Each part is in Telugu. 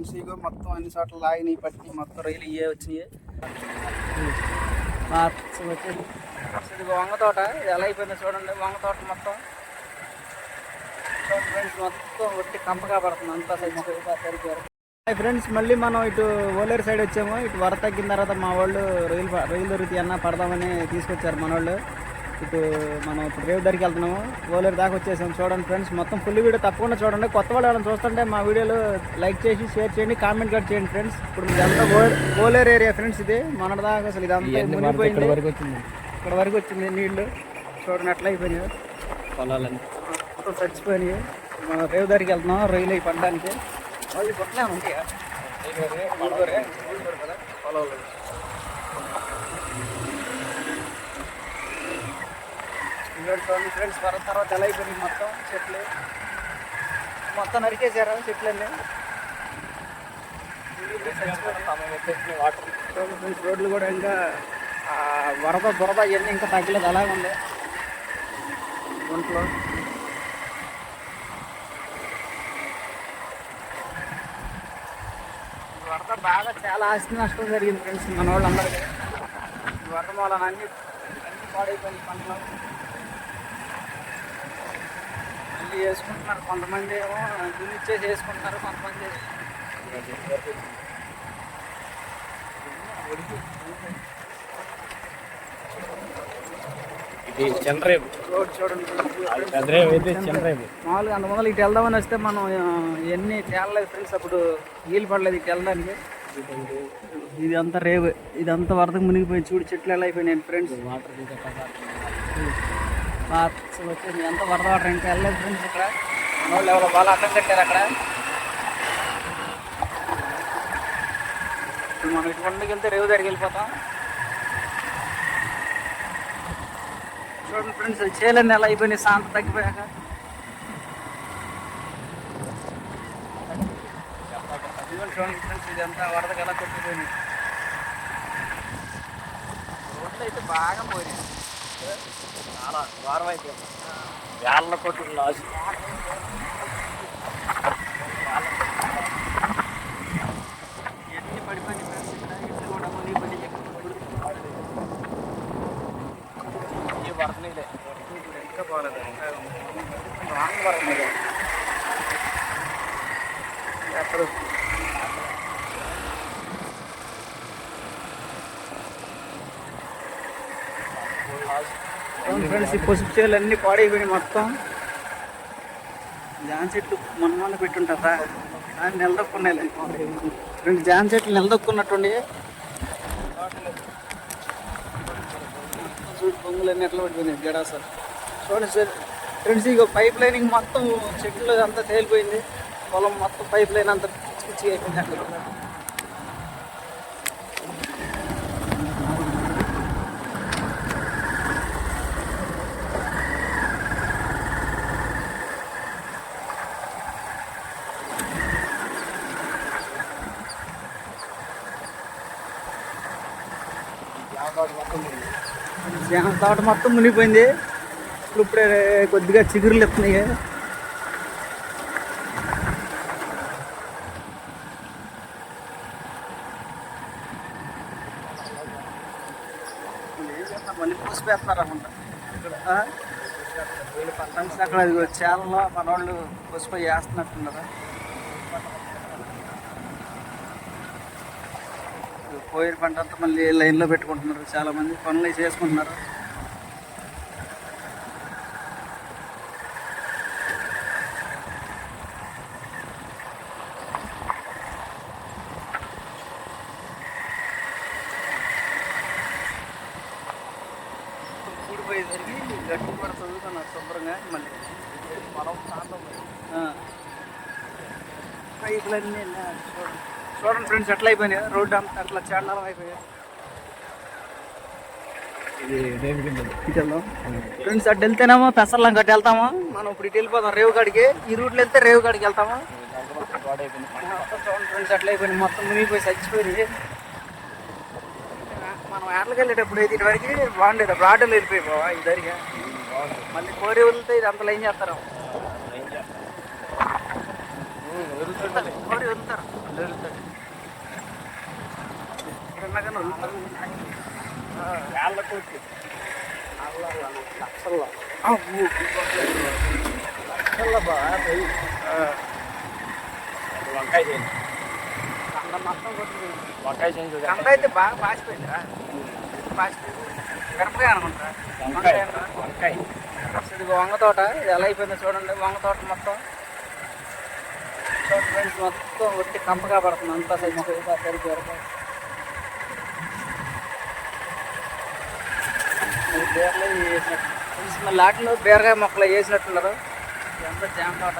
ఫ్రెండ్స్ ఇగో మొత్తం అన్ని చోట్ల లాగినాయి పట్టి మొత్తం రైలు ఇవే వచ్చినాయి. మార్క్స్ వచ్చేది. ఇది వంగ తోట. ఇది ఎలా అయిపోయిందో చూడండి. వంగ తోట మొత్తం. ఫ్రెండ్స్ మొత్తం ఒట్టి కంపగా పడుతుంది అంతా సరిపోయారు ఫ్రెండ్స్ మళ్ళీ మనం ఇటు ఓలేరు సైడ్ వచ్చాము. ఇటు వర తగ్గిన తర్వాత మా వాళ్ళు రైలు రైలు దొరికి అన్న పడదామని తీసుకొచ్చారు మన వాళ్ళు ఇటు మనం ఇప్పుడు రేవు దగ్గరికి వెళ్తున్నాము. ఓలేరు దాకా వచ్చేసాం. చూడండి ఫ్రెండ్స్ మొత్తం ఫుల్ వీడియో తప్పకుండా చూడండి. కొత్త వాళ్ళు ఎవరైనా చూస్తుంటే మా వీడియోలు లైక్ చేసి షేర్ చేయండి కామెంట్ కూడా చేయండి ఫ్రెండ్స్. ఇప్పుడు ఇదంతా ఓలేరు ఏరియా ఫ్రెండ్స్ ఇది. మన దాకా అసలు ఇదంతా మునిగిపోయింది. ఇక్కడ వరకు వచ్చింది నీళ్ళు. చూడండి ఎట్లా అయిపోయినాయి. మొత్తం చచ్చిపోయినాయి. మనం రేవు దగ్గరికి వెళ్తున్నాం రైలు అవి పడడానికి వాళ్ళు కొట్టలే ఉంటాయా? పొలాలు. చూడండి ఫ్రెండ్స్ తర్వాత తర్వాత ఎలా అయిపోయింది మొత్తం? చెట్లు. మొత్తం నరికేశారా చెట్లన్నీ? అన్నీ ఫ్రెండ్స్ రోడ్లు కూడా ఇంకా వరద బురద ఇవన్నీ ఇంకా తగ్గలేదు. అలాగే ఉంది. ఒంట్లో వరద బాగా చాలా ఆస్తి నష్టం జరిగింది ఫ్రెండ్స్ మన వాళ్ళందరికీ. వరద మూలన అన్ని అన్ని పాడైపోయింది పంటలు. మళ్ళీ వేసుకుంటున్నారు కొంతమంది ఏమో దున్నిచ్చేసి వేసుకుంటున్నారు కొంతమంది ఇది చంద్రేపు రోడ్ చూడండి. అయితే మామూలుగా అంత మొదలు ఇటు వెళ్దామని వస్తే మనం ఎన్ని తేలలేదు ఫ్రెండ్స్. అప్పుడు వీలు పడలేదు ఇటు వెళ్ళడానికి. ఇది అంతా రేవు. ఇదంతా వరదకు మునిగిపోయి చూడు చెట్లు ఎలా అయిపోయినాయి ఫ్రెండ్స్. వాటర్ అసలు వచ్చేసి ఎంత వరద వాటర్ ఇంకా వెళ్ళలేదు ఫ్రెండ్స్ ఇక్కడ వాళ్ళు ఎవరో బాగా అడ్డం కట్టారు అక్కడ ఇప్పుడు మనం ఇటు వెళ్తే రేవు దగ్గరికి వెళ్ళిపోతాం చూడండి ఫ్రెండ్స్ చేయలేని ఎలా అయిపోయినాయి శాంత తగ్గిపోయాక చూడండి ఫ్రెండ్స్ ఇదంతా వరదకి ఎలా కొట్టిపోయినాయి రోడ్లు అయితే బాగా పోయినాయి. చాలా వారం అయిపోయింది వేళ్ళ కొట్టు లాస్ ఎన్ని పడిపోయింది ఈ వరద నీళ్ళే ఇప్పుడు ఇంకా పోలేదు ఇంకా వాన పడుతుంది ఎప్పుడు ఫ్రెండ్స్ ఈ పసుపు చేలు అన్ని పాడైపోయినాయి మొత్తం. జాన్ చెట్లు మన మన పెట్టుంటారా? ఆయన నిలదొక్కున్నాయి రెండు జాన్ చెట్లు నిలదొక్కున్నట్టుండి. చూడు పొంగులన్నీ ఎట్లా పడిపోయినాయి. జడా సార్. చూడండి సార్. ఫ్రెండ్స్ ఇక పైప్ లైనింగ్ మొత్తం చెట్లు అంతా తేలిపోయింది. పొలం మొత్తం పైప్ లైన్ అంతా పిచ్చి పిచ్చి అయిపోయింది అక్కడ. జామ తోట మొత్తం మునిగిపోయింది. ఇప్పుడు ఇప్పుడే కొద్దిగా చిగురులు ఎత్తున్నాయి మళ్ళీ పసుపేస్తున్నారు అనుకుంటా ఇక్కడ వీళ్ళు అక్కడ చేలలో మన వాళ్ళు వేస్తున్నట్టున్నారా. పోయిన పంట అంతా మళ్ళీ లైన్లో పెట్టుకుంటున్నారు. చాలామంది పనులు చేసుకుంటున్నారు కూడిపోయేసరికి గట్టి కూడా చదువుతున్నారు శుభ్రంగా మళ్ళీ పొలం ప్రాంతం పైపులన్నీ ఇలా చూడండి ఎట్లా అయిపోయినాయి రోడ్డు అంతా అట్లా చాండాలం అయిపోయాయి. ఫ్రెండ్స్ అటు వెళ్తేనేమో పెసర్లం గట్టి వెళ్తాము. మనం ఇప్పుడు ఇటు వెళ్ళిపోతాం రేవు కాడికి. ఈ రూట్లో వెళ్తే రేవు కాడికి వెళ్తాము. ఫ్రెండ్స్ అట్లా అయిపోయింది. మొత్తం మునిగిపోయి చచ్చిపోయింది మనం ఏటలకు వెళ్ళేటప్పుడు అయితే ఇటువరకు బాగుండేది. అప్పుడు ఆటోలు వెళ్ళిపోయి బావా ఈ దరిగా మళ్ళీ కోరి వెళ్తే ఇది అంతలో ఏం చేస్తారు. కోరి వదులుతారు. వేళ్ళ కొట్టి లక్షల్లో వంకాయ చేయండి కంద మొత్తం కొట్టింది వంకాయ. చేయండి కంద అయితే బాగా పాసిపోయిందా పాసిపోయింది మిరపకాయ అనుకుంటా వంకాయ వంకాయ ఇది వంగ తోట ఇది ఎలా అయిపోయిందో చూడండి వంగ తోట మొత్తం చూడండి ఫ్రెండ్స్ మొత్తం ఒట్టి కంపగా పడుతుంది అంతా సరిగ్గా సరిగ్గా బీరలో వేసినట్టు మళ్ళీ ఆటలో బీరకాయ మొక్కలు వేసినట్టున్నారు. ఇదంతా జామ తోట.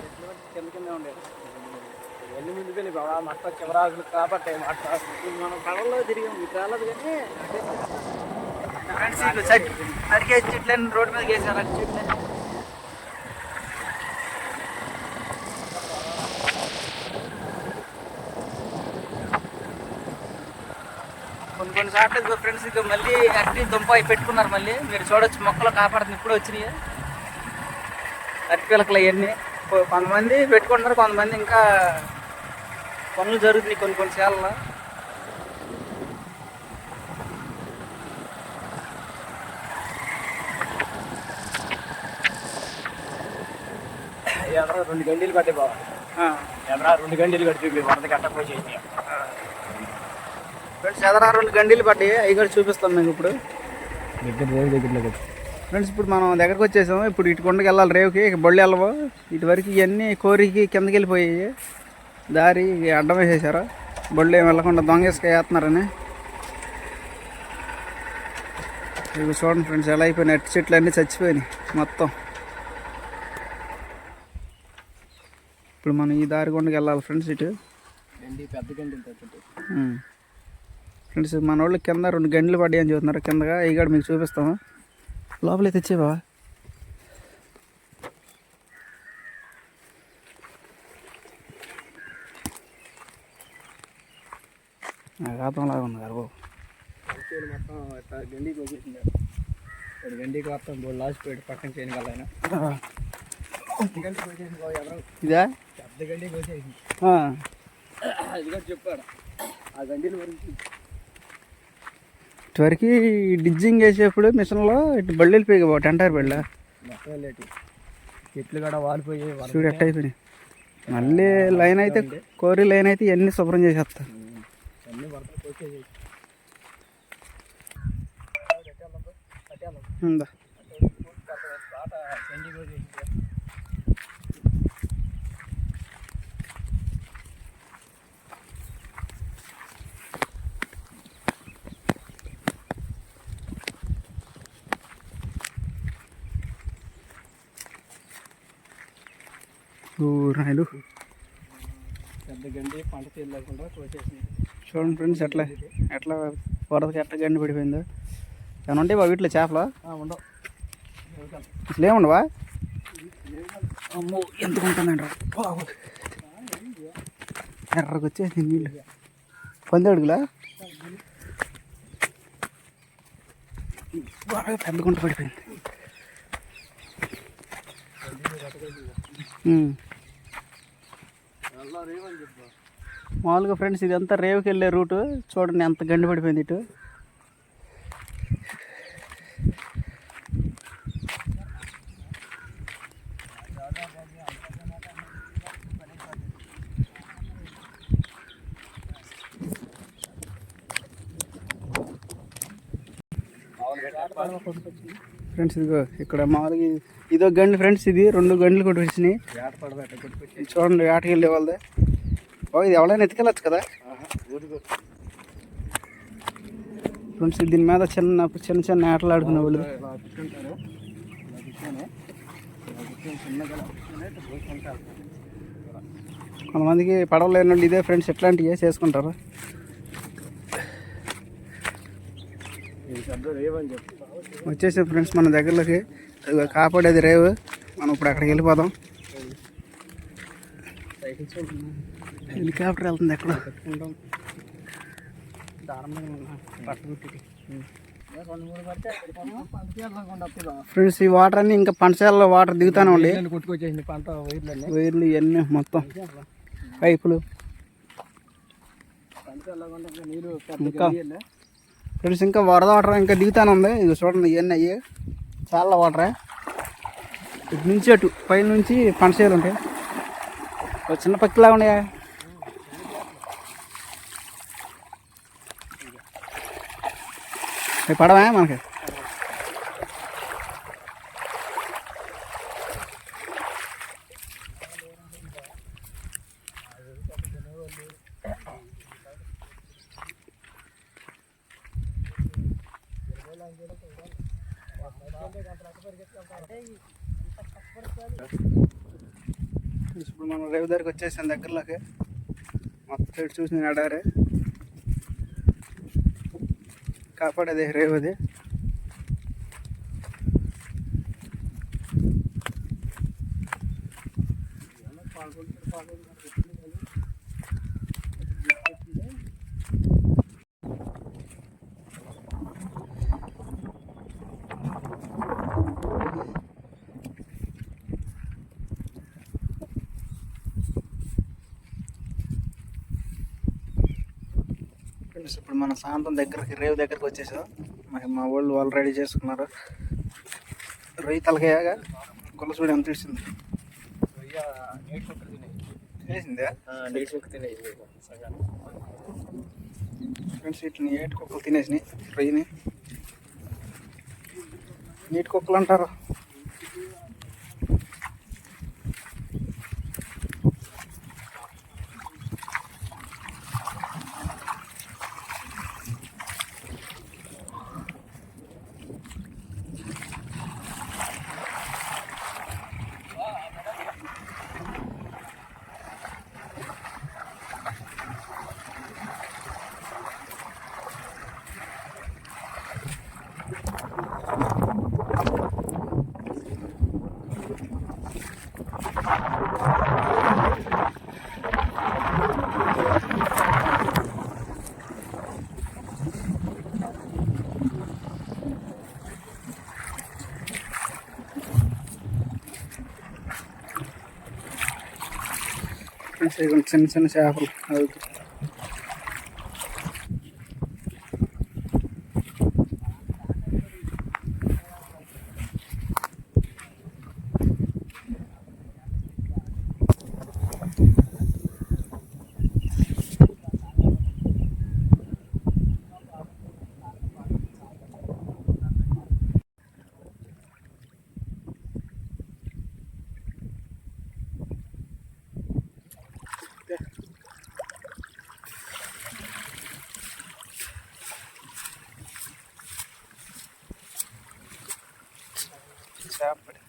చెట్లు కింద కింద ఉండేది? ఎన్ని ముందుకెళ్ళి బాబా. మొత్తం చివరాజులు కాబట్టి మనం కడల్లో తిరిగాం మీకు రాలేదు కానీ నరికేసి చెట్లని రోడ్డు మీద వేసారు అటు సార్లు ఫ్రెండ్స్ ఇక మళ్ళీ అరటి దుంప అవి పెట్టుకున్నారు మళ్ళీ. మీరు చూడొచ్చు మొక్కలు కాపాడుతుంది ఇప్పుడు వచ్చినాయి. అరటి పిలకలు అవన్నీ కొంతమంది పెట్టుకుంటున్నారు కొంతమంది ఇంకా పనులు జరుగుతున్నాయి కొన్ని కొన్ని సార్లు ఎదరా రెండు గంటలు కట్టే బాబా ఎదరా రెండు గంటలు కట్టి వరద కట్టకపోయి చేసి ఫ్రెండ్స్ ఎదరా రెండు గంటలు పడ్డాయి అవి కూడా చూపిస్తాం మీకు ఇప్పుడు. దగ్గర రేవు ఫ్రెండ్స్ ఇప్పుడు మనం దగ్గరకు వచ్చేసాము. ఇప్పుడు ఇటు కొండకి వెళ్ళాలి రేవుకి. ఇక బొళ్ళు వెళ్ళవు. ఇటు వరకు ఇవన్నీ కోరికి కిందకి వెళ్ళిపోయాయి. దారి అడ్డం వేసేసారు బొళ్ళు ఏం వెళ్ళకుండా దొంగ ఇసుక వేస్తున్నారని. ఇవి చూడండి ఫ్రెండ్స్ ఎలా అయిపోయినాయి. అట్టి చెట్లు అన్నీ చచ్చిపోయినాయి మొత్తం. ఇప్పుడు మనం ఈ దారి కొండకి వెళ్ళాలి ఫ్రెండ్స్ ఇటు. గండి పెద్ద ఉమ్. ఫ్రెండ్స్ మన వాళ్ళు కింద రెండు గంటలు పడ్డాయి అని చూస్తున్నారు. కిందగా ఇవి కూడా మీకు చూపిస్తాము లోపలే తెచ్చేవా? లాగా ఉంది గారు బాబు. గండికి వచ్చేసింది. ఇప్పుడు గండికి మొత్తం బోల్ లాసిపోయాడు పక్కన చేయని వాళ్ళైనా ఇదా? పెద్ద గండికి వచ్చేసింది. అది కూడా చెప్పాడు. ఆ గండిల గురించి ఇటువరకు డిజ్జింగ్ వేసేప్పుడు మిషన్లో ఇటు బళ్ళు వెళ్ళిపోయి బాబు టెంటార్ బళ్ళ. చెట్లు కూడా వాలిపోయి చూడు అయిపోయినాయి మళ్ళీ లైన్ అయితే కోరి లైన్ అయితే ఇవన్నీ శుభ్రం చేసేస్తా. ఉందా గండికి వచ్చేసింది రాయలు. పెద్ద గండి పంట కోసేసింది. చూడండి ఫ్రెండ్స్ ఎట్లా ఎట్లా వరదకి ఎట్లా గండి పడిపోయిందో. ఏమన్నా ఉంటాయి బా వీటిలో చేపలు? ఉండవు. అసలు ఏముండవా అమ్మో ఎందుకు ఉంటుందండి? ఎర్రగా వచ్చేసి నీళ్ళు. పంది అడుగులా? బాగా పెద్ద గుంట పడిపోయింది. మామూలుగా ఫ్రెండ్స్ ఇదంతా రేవుకి వెళ్ళే రూటు. చూడండి ఎంత గండి పడిపోయింది ఇటు. ఫ్రెండ్స్ ఇదిగో ఇక్కడ మామూలుగా ఇది- ఇదో గండి ఫ్రెండ్స్ ఇది రెండు గంటలు కొట్టి వచ్చినాయి వేట పడబెట్ట కొట్టుకొచ్చి? ఇది చూడండి ఆటకి వెళ్ళే వాళ్ళదే. ఓ ఇది ఎవరైనా ఎత్తుకెళ్ళచ్చు కదా? ఫ్రెండ్స్ దీని మీద చిన్న చిన్న చిన్న ఆటలు ఆడుకునే వాళ్ళు. కొంతమందికి పడవలు లేని ఇదే ఫ్రెండ్స్ ఎట్లాంటివి చేసుకుంటారు వచ్చేసాం ఫ్రెండ్స్ మన దగ్గరలోకి. కాపాడేది రేవు. మనం ఇప్పుడు అక్కడికి వెళ్ళిపోదాం. హెలికాప్టర్ వెళ్తుంది ఎక్కడ. ఫ్రెండ్స్ ఈ వాటర్ అన్ని ఇంకా పంచశాలలో వాటర్ దిగుతానే ఉండి కొట్టుకొచ్చేసింది పంట వైర్లు ఇవన్నీ మొత్తం. పైపులు. ఇంకా ఫ్రెండ్స్ ఇంకా వరద వాటర్ ఇంకా దిగుతానే ఉంది ఇది చూడండి ఇవన్నీ అయ్యి చాలా వాటరే ఇటు నుంచి అటు పై నుంచి పంచశాలు ఉంటాయి ఒక చిన్న పక్కిలా ఉన్నాయా అవి పడవా మనకి ఇప్పుడు మనం రేవు దగ్గరికి వచ్చేసాం దగ్గరలోకి. మొత్తం సైడ్ చూసి నేను అడారే కాపాడేది రేవది. మన సాయంత్రం దగ్గరికి రేవు దగ్గరికి వచ్చేసాం. మరి మా వాళ్ళు వాళ్ళు రెడీ చేసుకున్నారు. రొయ్యి తలకాయగా గొల్లసూడి ఎంత తెలిసింది తెలిసిందే ఫ్రెండ్స్ ఇట్లా ఏటి కుక్కలు తినేసినాయి రొయ్యిని. నీటి కుక్కలు అంటారు. ఫ్రెండ్స్ ఇదిగోండి చిన్న చిన్న చేపలు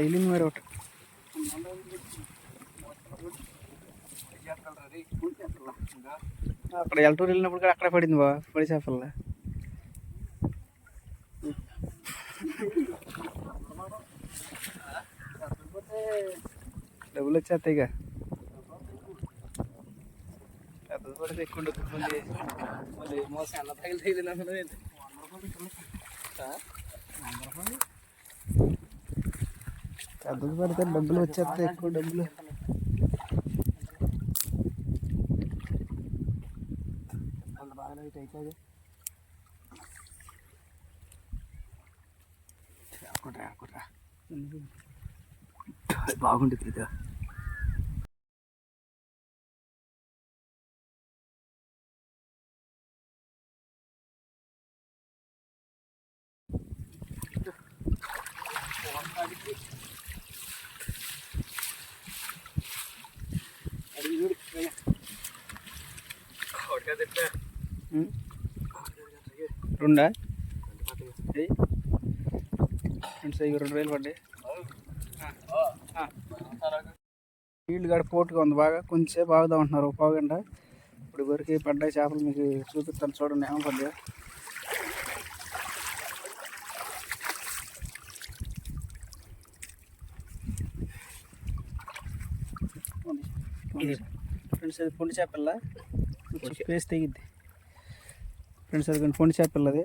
సైలింగ్ వేరే ఒకటి. అక్కడ ఎల్టూరు వెళ్ళినప్పుడు కూడా పడింది బా పడి చేపల డబ్బులు వచ్చేస్తాయి ఇక. పడితే ఎక్కువ మళ్ళీ మళ్ళీ మోసం అన్న తగిలి కథకు పెడితే డబ్బులు వచ్చేస్తాయి ఎక్కువ డబ్బులు. బాగుంటుంది కదా. Thank you. రెండా? ఇవి రెండు వేలు పడ్డాయి. నీళ్ళు గడ పోటుగా ఉంది బాగా. కొంచెంసేపు ఆగుదాం అంటున్నారు. ఒక పావు గంట. ఇప్పుడు వరకు పడ్డాయి చేపలు మీకు చూపిస్తాను. చూడండి ఏమో పడ్డాయి. ఫ్రెండ్స్ అది పొండి చేపల్లా? పేస్ తెగిద్ది. ఫ్రెండ్స్ అది పొండి చేపల్ అది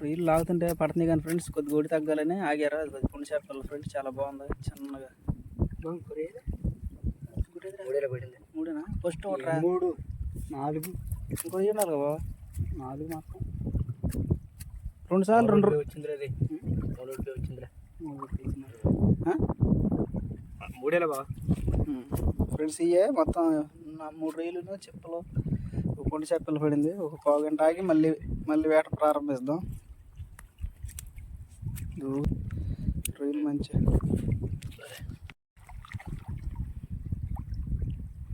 రొయ్యలు లాగుతుంటే పడుతుంది కానీ ఫ్రెండ్స్ కొద్ది గొడి తగ్గాలని ఆగారు. అది కొద్ది పొండి చేపలు ఫ్రెండ్స్ చాలా బాగుంది. చిన్నగా. మూడేనా? ఫస్ట్ ఒకట్రా మూడు నాలుగు. ఇంకో ఉన్నారు కదా నాలుగు మాత్రం. రెండు సార్లు రెండు వచ్చిందిరా అది వచ్చిందిరా? మూడేలా ఉమ్. ఫ్రెండ్స్ ఇయే మొత్తం నా మూడు రైలును చెప్పలు. ఒక పొండి చేపలు పడింది. ఒక పావు గంట ఆగి మళ్ళీ మళ్ళీ వేట ప్రారంభిస్తాం ఇదిగో రొయ్యలు మంచి.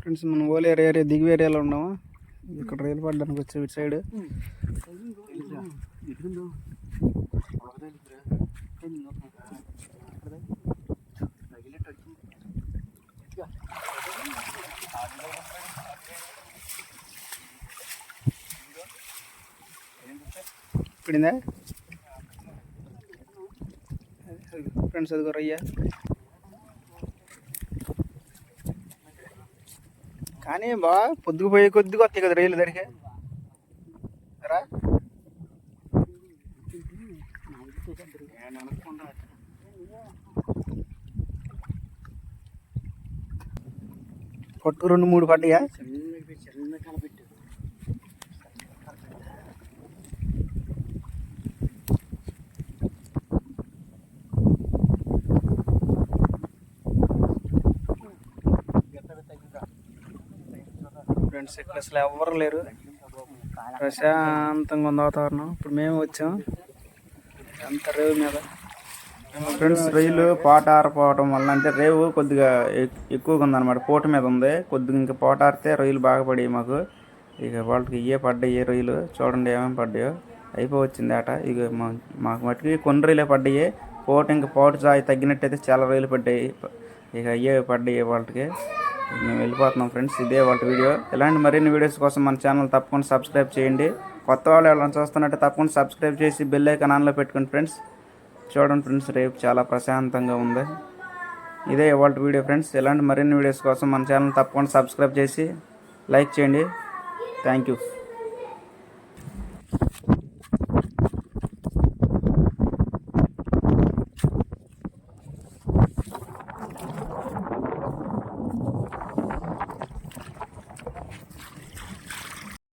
ఫ్రెండ్స్ మనం ఓలేరు ఏరియా దిగువ ఏరియాలో ఉన్నాము? ఇక్కడ రైలు పడడానికి వచ్చే ఇటు సైడ్. పడిందా ఫ్రెండ్స్ అది రొయ్య కానీ బా పొద్దుకు పోయే కొద్దిగా వస్తాయి కదా రైలు దొరికే రా పట్టు రెండు మూడు పడ్డాయా చిన్న కలపెట్టు ఫ్రెండ్స్ ఇక్కడ అసలు ఎవరు లేరు. ప్రశాంతంగా ఉంది వాతావరణం. ఇప్పుడు మేము వచ్చాం. అంత రేవు మీద. ఫ్రెండ్స్ రైలు పాట ఆరిపోవటం వల్ల అంటే రేవు కొద్దిగా ఎక్- ఎక్కువగా ఉందన్నమాట. పోట మీద ఉంది. కొద్దిగా ఇంకా పోట ఆరితే రొయ్యలు బాగా పడేవి మాకు. ఇక వాళ్ళకి ఇవే పడ్డాయి రొయ్యలు చూడండి ఏమేమి పడ్డాయో. అయిపోవచ్చింది ఆట. ఇక మా మాకు మట్టుకి కొన్ని రొయ్యలే పడ్డాయి. పోట ఇంకా పోటు చాయ్ తగ్గినట్టయితే చాలా రొయ్యలు పడ్డాయి. ఇక అయ్యే పడ్డాయి వాళ్ళకి. మేము వెళ్ళిపోతున్నాం ఫ్రెండ్స్. ఇదే వాళ్ళ వీడియో. ఇలాంటి మరిన్ని వీడియోస్ కోసం మన ఛానల్ తప్పకుండా సబ్స్క్రైబ్ చేయండి. కొత్త వాళ్ళు ఎవరైనా చూస్తున్నట్టే తప్పకుండా సబ్స్క్రైబ్ చేసి బెల్ ఐకాన్ ఆన్లో పెట్టుకోండి ఫ్రెండ్స్. చూడండి ఫ్రెండ్స్ రేపు చాలా ప్రశాంతంగా ఉంది. ఇదే ఇవాళ వీడియో ఫ్రెండ్స్. ఇలాంటి మరిన్ని వీడియోస్ కోసం మన ఛానల్ తప్పకుండా సబ్స్క్రైబ్ చేసి లైక్ చేయండి. Thank you